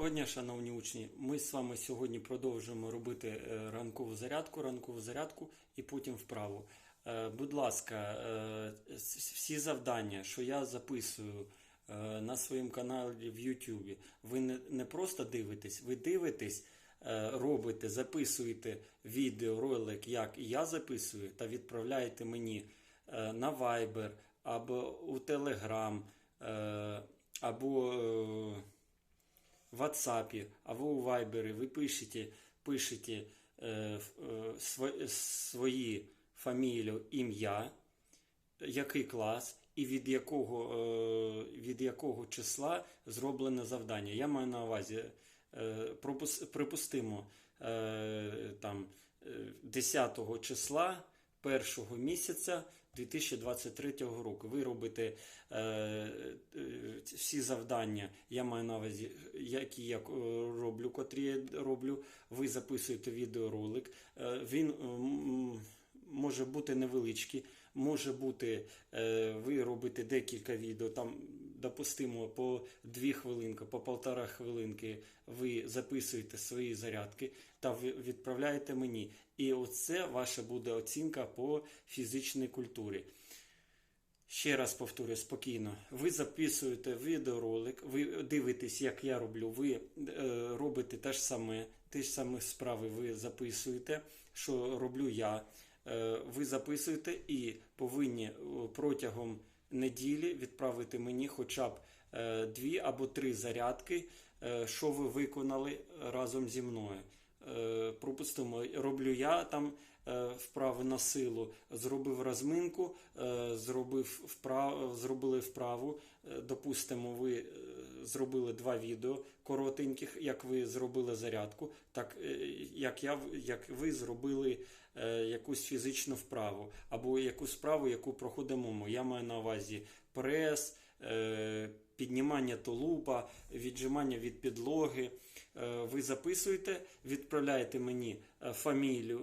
Доброго дня, шановні учні. Ми з вами сьогодні продовжуємо робити е, ранкову зарядку, ранкову зарядку і потім вправу. Е, Будь ласка, е, всі завдання, що я записую на своєму каналі в YouTube, ви не, просто дивитесь, ви дивитесь, робите, записуєте відео, ролик, як я записую, та відправляєте мені на Viber або у Telegram, або. Е, в WhatsApp або у Viber ви пишете, пишете е, е, сво- свої фамілію, ім'я, який клас і від якого, е, від якого числа зроблене завдання. Я маю на увазі, е, припустимо, е, там, е, 10 числа першого місяця 2023 року. Ви робите е, е, всі завдання, я маю на увазі, які я е, роблю, котрі я роблю. Ви записуєте відеоролик. Е, він е, може бути невеличкий, може бути, е, ви робите декілька відео, там, допустимо, по 2 хвилинки, по полтора хвилинки ви записуєте свої зарядки та відправляєте мені. І оце ваша буде оцінка по фізичній культурі. Ще раз повторюю спокійно. Ви записуєте відеоролик, ви дивитесь, як я роблю, ви е, робите те ж саме, ті ж самі справи ви записуєте, що роблю я. Е, ви записуєте і повинні е, протягом неділі відправити мені хоча б е, дві або три зарядки, е, що ви виконали разом зі мною. Е, Пропустимо, роблю я там вправи на силу, зробив розминку, зробив вправ, зробили вправу. Допустимо, ви зробили два відео коротеньких, як ви зробили зарядку, так як я як ви зробили якусь фізичну вправу, або якусь справу, яку проходимо. Я маю на увазі прес, е, піднімання тулупа, віджимання від підлоги. Е, Ви записуєте, відправляєте мені е, фамілію,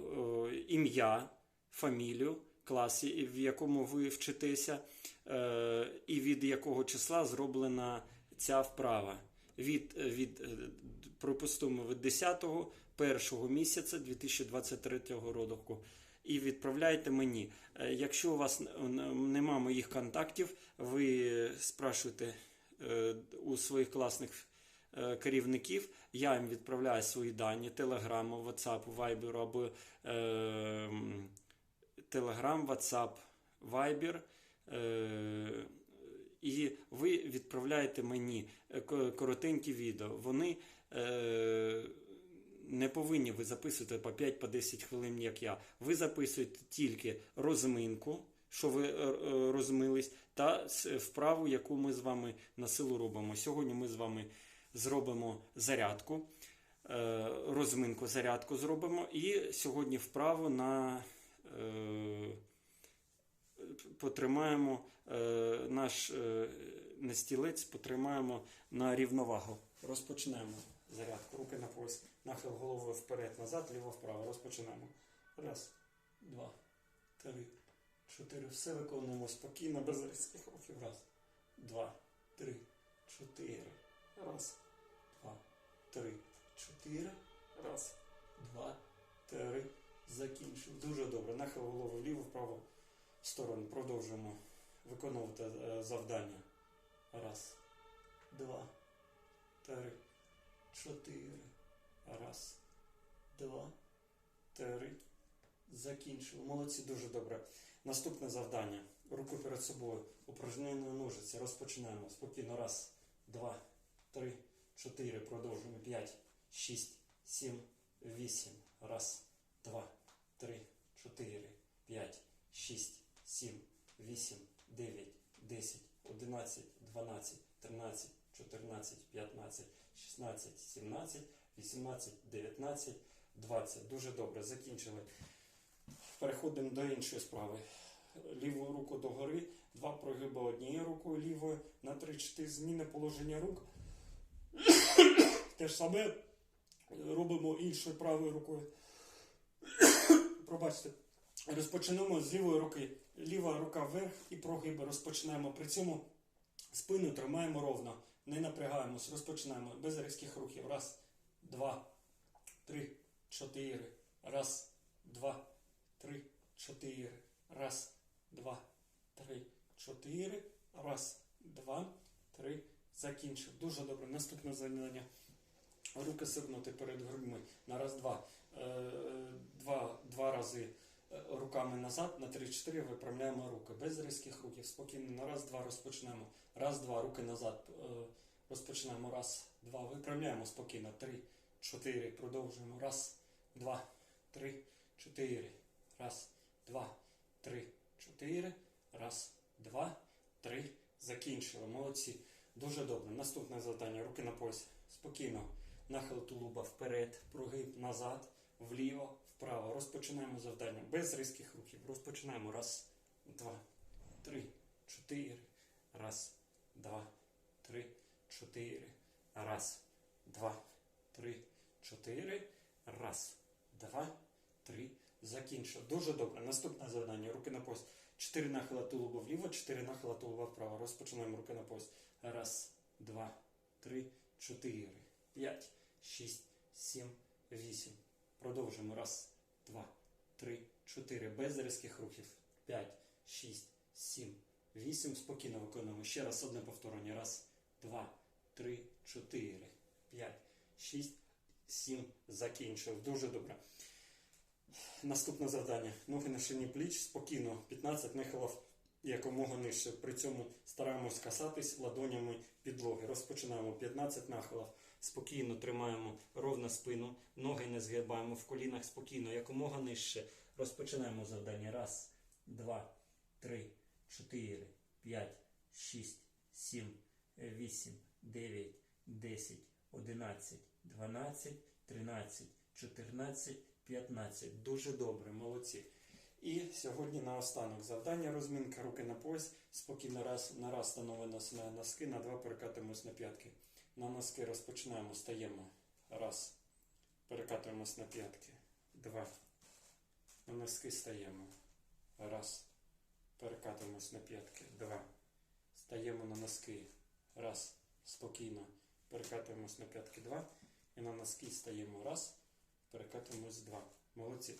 е, ім'я, фамілію, клас, і- в якому ви вчитеся, е, і від якого числа зроблена ця вправа. Від, від е, припустимо, від 10-го першого місяця 2023 року. І відправляйте мені. Е, Якщо у вас нема моїх контактів, ви спрашуєте е, у своїх класних керівників, я їм відправляю свої дані, телеграму, WhatsApp, Viber або WhatsApp, Viber. Е, і ви відправляєте мені е, коротенькі відео. Вони е, не повинні ви записувати по 5-10 хвилин, як я. Ви записуєте тільки розминку, що ви е, е, розмились, та вправу, яку ми з вами на силу робимо. Сьогодні ми з вами зробимо зарядку, е, розминку, зарядку зробимо. І сьогодні вправу на е, потримаємо е, наш е, не потримаємо на рівновагу. Розпочнемо зарядку. Руки на пояс. Нахил головою вперед, назад, ліво вправо. Розпочинаємо. Раз, два, три, чотири. Все виконуємо спокійно, без різких рухів. Раз, два, три, чотири. Раз, два, три, чотири. Раз, два, три. Закінчив. Дуже добре. Нахил голови вліво, сторону. Продовжуємо виконувати е, завдання. Раз, два, три, чотири. Раз, два, три. Закінчили. Молодці, дуже добре. Наступне завдання. Руки перед собою. Упражнення ножиці. Розпочинаємо. Спокійно. Раз, два, три, чотири. Продовжуємо. П'ять, шість, сім, вісім. Раз, два, три, чотири, п'ять, шість, сім, вісім, дев'ять, десять, одинадцять, дванадцять, тринадцять, чотирнадцять, п'ятнадцять, шістнадцять, сімнадцять, вісімнадцять, дев'ятнадцять, двадцять. Дуже добре. Закінчили. Переходимо до іншої справи. Ліву руку догори, два прогиби однією рукою лівою, на 3-4 зміни положення рук. Те ж саме робимо іншою правою рукою. Пробачте. Розпочнемо з лівої руки. Ліва рука вверх і прогиби розпочинаємо. При цьому спину тримаємо ровно. Не напрягаємось, розпочинаємо без різких рухів. Раз, два, три, чотири. Раз, два, три, чотири. Раз, два, три, чотири. Раз, два, три. Закінчив. Дуже добре. Наступне завдання. Руки согнути перед грудьми. На раз, два. Е, Два, два рази е, руками назад, на 3-4 виправляємо руки. Без різких рухів. Спокійно. На раз, два розпочнемо. Раз, два, руки назад. Е, Розпочинаємо. Раз, два. Виправляємо спокійно. Три, чотири. Продовжуємо. Раз, два, три, чотири. Раз, два, три, чотири. Раз, два, три. Закінчили. Молодці. Дуже добре. Наступне завдання. Руки на пояс. Спокійно. Нахил тулуба вперед, прогиб назад, вліво, вправо. Розпочинаємо завдання без різких рухів. Розпочинаємо. Раз, два, три, чотири. Раз, два, три, чотири. Раз, два, три, чотири. Раз, два, три. Закінчив. Дуже добре. Наступне завдання. Руки на пояс. Чотири нахила тулуба вліво, чотири нахила тулуба вправо. Розпочинаємо руки на пояс. Раз, два, три, чотири, п'ять, шість, сім, вісім. Продовжуємо. Раз, два, три, чотири. Без різких рухів. П'ять, шість, сім, вісім. Спокійно виконуємо. Ще раз одне повторення. Раз, два, три, чотири, п'ять, шість, сім. Закінчив. Дуже добре. Наступне завдання. Ноги на шині пліч. Спокійно. 15 нахилів якомога нижче. При цьому стараємось касатись ладонями підлоги. Розпочинаємо 15 нахилів. Спокійно тримаємо ровно спину, ноги не згибаємо в колінах спокійно, якомога нижче. Розпочинаємо завдання. Раз, два, три, чотири, п'ять, шість, сім, вісім, дев'ять, десять, одинадцять, дванадцять, тринадцять, чотирнадцять, п'ятнадцять. Дуже добре, молодці. І сьогодні наостанок завдання розминка, руки на пояс. Спокійно раз на раз становимо на носки, на два перекатуємось на п'ятки. На носки розпочинаємо, стаємо. Раз. Перекатуємось на п'ятки. Два. На носки стаємо. Раз. Перекатуємось на п'ятки. Два. Стаємо на носки. Раз. Спокійно. Перекатуємось на п'ятки. Два. І на носки стаємо. Раз. Перекатуємось два. Молодці.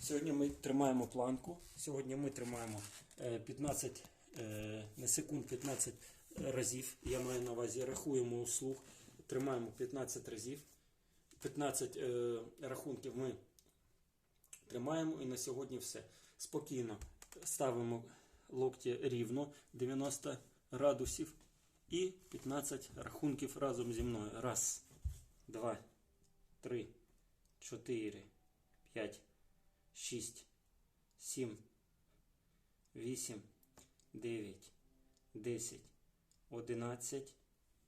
Сьогодні ми тримаємо планку. Сьогодні ми тримаємо е, 15 е, на секунд 15 разів. Я маю на увазі, рахуємо у слух. Тримаємо 15 разів. 15 е, рахунків ми тримаємо і на сьогодні все. Спокійно ставимо локті рівно 90 градусів і 15 рахунків разом зі мною. Раз, два, три, чотири, п'ять, шість, сім, вісім, дев'ять, десять, одинадцять,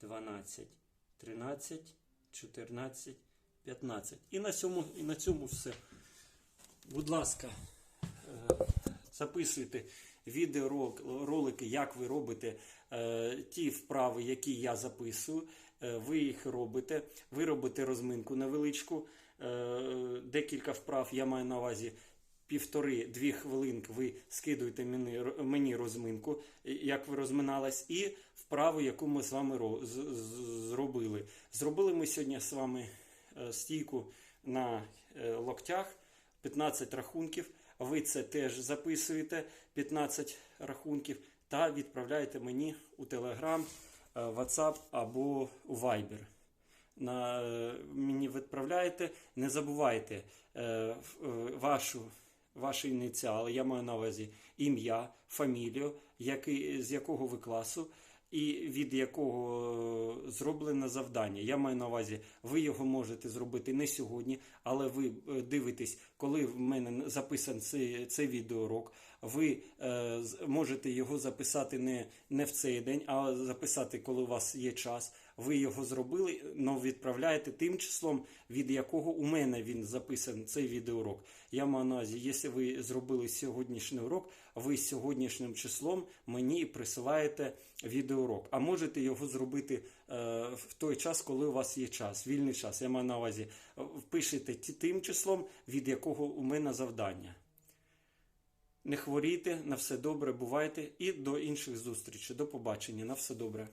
дванадцять, тринадцять, чотирнадцять, п'ятнадцять. І на цьому, і на цьому все. Будь ласка, е, записуйте відеоролики, як ви робите е, ті вправи, які я записую. Е, Ви їх робите. Ви робите розминку невеличку. Декілька вправ я маю на увазі. Півтори-дві хвилинки ви скидуєте мені розминку, як ви розминались, і вправу, яку ми з вами зробили. Зробили ми сьогодні з вами е, стійку на е, локтях, 15 рахунків. Ви це теж записуєте 15 рахунків та відправляєте мені у Telegram, е, WhatsApp або Viber. На, мені відправляєте, не забувайте е, вашу, ваші ініціали, я маю на увазі ім'я, фамілію, який, з якого ви класу і від якого е, зроблене завдання. Я маю на увазі, ви його можете зробити не сьогодні, але ви е, дивитесь, коли в мене записаний цей, цей відеоурок. Ви е, можете його записати не, не в цей день, а записати, коли у вас є час. Ви його зробили, але відправляєте тим числом, від якого у мене він записаний цей відеоурок. Я маю на увазі, якщо ви зробили сьогоднішній урок, ви сьогоднішнім числом мені присилаєте відеоурок. А можете його зробити е, в той час, коли у вас є час, вільний час. Я маю на увазі, е, впишете ті- тим числом, від якого у мене завдання. Не хворійте, на все добре, бувайте і до інших зустрічей. До побачення, на все добре.